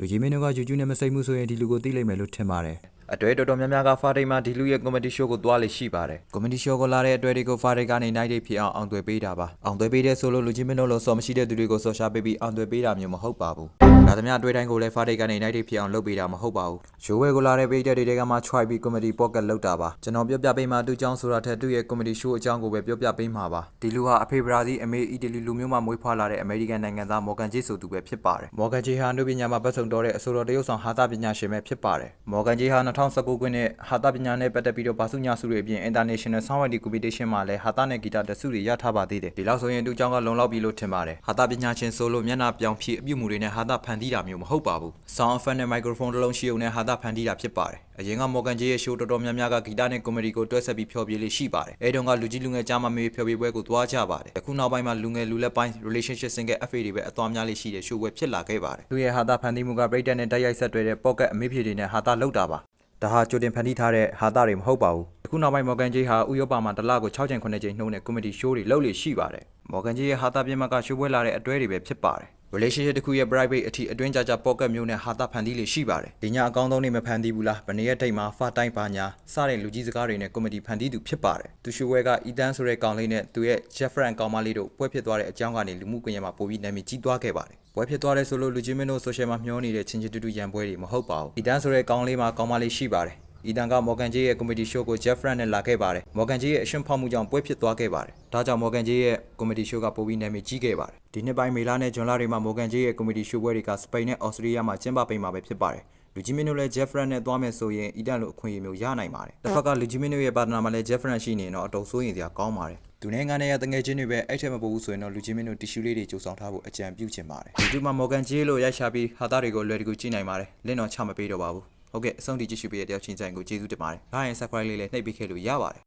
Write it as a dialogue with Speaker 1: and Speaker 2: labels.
Speaker 1: လူကြီးမင်းတို့ကယူကျူးနဲ့မစိမ့်မှုဆိုရင်ဒီလူကိုသိလိမ့်မယ်လို့ထင်ပါတယ်
Speaker 2: အတွေ့တော်တော်များများကဖာတိတ်မှာဒီလူရဲ့ကွန်မတီရှိုးကိုသွားလေရှိပါတယ်
Speaker 1: ကွန်မတီရှိုးကိုလာတဲ့အတွေ့တွေကိုဖာရိတ်ကနေနိုင်တိတ်ဖြစ်အောင်အောင်သွယ်ပေးတာပါအောင်သွယ်ပေးတဲ့ဆိုလို့လူကြီးမင်းတို့လို့စော်မရှိတဲ့သူတွေကိုစော်ရှာပေးပြီးအောင်သွယ်ပေးတာမျိုးမဟုတ်ပါဘူး ဒါသမျှအတွေ့တိုင်းကိုလည်းဖာရိတ်ကနေနိုင်တိတ်ဖြစ်အောင်လုပ်ပေးတာမဟုတ်ပါဘူးရှိုးဝဲကိုလာတဲ့ပေးတဲ့တွေကမှ try ပြီးကွန်မတီ pocket လောက်တာပါကျွန်တော်ပြောပြပေးမှသူ့အကြောင်းဆိုတာထက်သူ့ရဲ့ကွန်မတီရှိုးအကြောင်းကိုပဲပြောပြပေးမှာပါဒီလူဟာအဖေဘရာဇီးအမေအီတလီလူမျိုးမှမွေးဖွားလာတဲ့အမေရိကန်နိုင်ငံသားမော်ဂန်ဂျေဆိုသူပဲဖြစ်ပါတယ်မော်ဂန်ဂျေဟာအနုပညာမှာပတ်စုံတော်တဲ့အဆိုတော်တရုတ်ဆောင်ဟာတာပညာရှင်ပဲဖြစ်ပါတယ်မော်ဂန်ဂျေဟာ2019ခုနှစ်ဟာတာပညာနဲ့ပတ်သက်ပြီးတော့ဘာစုညာစုတွေအပြင် International Songwriting Competition မှာလည်းဟာတာနဲ့ဂီတတဆုတွေရထားပါသေးတယ်ဒီလောက်ဆိုရင်သူ့အကြောင်းကလုံလောက်ပြီလို့ထင်ပါတယ်ဟာတာပညာရှင်ဆိုလို့မျက်နှာပြောင်ဖြည့်အပြုမှုတွေနဲ့ဟာတာဖန်တီးတာမျိုးမဟုတ်ပါဘူး Sound effect နဲ့ microphone တစ်လုံးရှိုံနဲ့ဟာတာဖန်တီးတာဖြစ်ပါတယ်အရင်ကမော်ဂန်ဂျေရဲ့ show တော်တော်များများကဂီတနဲ့ comedy ကိုတွဲဆက်ပြီးဖျော်ဖြေလေးရှိပါတယ်အဲတုန်းကလူကြီးလူငယ်ကြားမမေးဖျော်ဖြေပွဲကိုသွားကြပါတယ်အခုနောက်ပိုင်းမှာလူငယ်လူလက်ပိုင်း relationship single FA တွေပဲအသွားများလေးရှိတဲ့ show ပွဲဖြစ်လာခဲ့ပါတယ်သူရဲ့ဟာတာဖန်တီးမှုက breakdown နဲ့တိုက်ရိုက်ဆက်တွဲတဲ့ pocket အမေးဖြေတွေနဲ့ဟာတာလောက်တာပါဒါဟာကြိုတင်ဖန်တီးထားတဲ့ဟာတာတွေမဟုတ်ပါဘူးအခုနောက်ပိုင်းမော်ဂန်ဂျေးဟာဥရောပမှာတစ်လကို6ချိန်9ချိန်နှုန်းနဲ့ကွန်မတီရှိုးတွေလုပ်လို့ရှိပါတယ်မော်ဂန်ဂျေးရဲ့ဟာတာပြင်မကရှိုးပွဲလာတဲ့အတွဲတွေပဲဖြစ်ပါတယ် relationship တစ်ခုရဲ့ private အထိအတွင်းကြကြ pocket မျိုးနဲ့ဟာတာဖန်တီးလေးရှိပါတယ်ဒီညအကောင်းဆုံးနေမဖန်တီးဘူးလားဗနေရက်တိတ်မှာဖာတိုင်းပါညာစတဲ့လူကြီးစကားတွေနဲ့ကွန်မတီဖန်တီးသူဖြစ်ပါတယ်သူရှိုးပွဲကအီတန်ဆိုတဲ့ကောင်လေးနဲ့သူရဲ့ Jeffrey ကောင်မလေးတို့ပွဲဖြစ်သွားတဲ့အကြောင်းကနေလူမှုကွန်ရက်မှာပိုပြီးနာမည်ကြီးသွားခဲ့ပါတယ်ပွဲဖြစ်သွားတဲ့ဆိုလို့လူချင်းမင်းတို့ social မှာမျောနေတဲ့ချင်းချင်းတူတူရန်ပွဲတွေမဟုတ်ပါဘူးအီတန်ဆိုတဲ့ကောင်လေးမှာကောင်မလေးရှိပါတယ် အီတန်ကမော်ဂန်ဂျေးရဲ့ကွန်မတီရှိုးကိုဂျက်ဖရန်နဲ့လာခဲ့ပါတယ်။မော်ဂန်ဂျေးရဲ့အရှင်ဖောက်မှုကြောင့်ပွဲဖြစ်သွားခဲ့ပါတယ်။ဒါကြောင့်မော်ဂန်ဂျေးရဲ့ကွန်မတီရှိုးကပိုပြီးနာမည်ကြီးခဲ့ပါတယ်။ဒီနှစ်ပိုင်းမေလနဲ့ဇွန်လတွေမှာမော်ဂန်ဂျေးရဲ့ကွန်မတီရှိုးပွဲတွေကစပိန်နဲ့အော်စတြေးလျမှာကျင်းပပေးမှာပဲဖြစ်ပါတယ်။လူကြီးမင်းတို့လည်းဂျက်ဖရန်နဲ့သွားမယ်ဆိုရင်အီတန်လိုအခွင့်အရေးမျိုးရနိုင်ပါတယ်။တစ်ဖက်ကလူကြီးမင်းတို့ရဲ့ပါတနာမှာလည်းဂျက်ဖရန်ရှိနေရင်တော့အတော်စိုးရင်စရာကောင်းပါတယ်။သူနိုင်ငံနဲ့ရတငယ်ချင်းတွေပဲအဲ့ထက်မပိုဘူးဆိုရင်တော့လူချင်းမင်းတို့တီရှူလေးတွေကြိုဆောင်ထားဖို့အကြံပြုချင်ပါတယ်။ YouTube မှာ Morgan J လို့ရိုက်ရှာပြီးဟာသားတွေကိုလွယ်တကူကြည့်နိုင်ပါတယ်။လင့်တော့ချမပေးတော့ပါဘူး။ ဟုတ်ကဲ့အဆုံးထိကြည့်ရှုပေးတဲ့တယောက်ချင်းဆိုင်ကိုကျေးဇူးတင်ပါတယ်။ဒါရင် subscribe လေးလည်းနှိပ်ပေးခဲ့လို့ရပါတယ်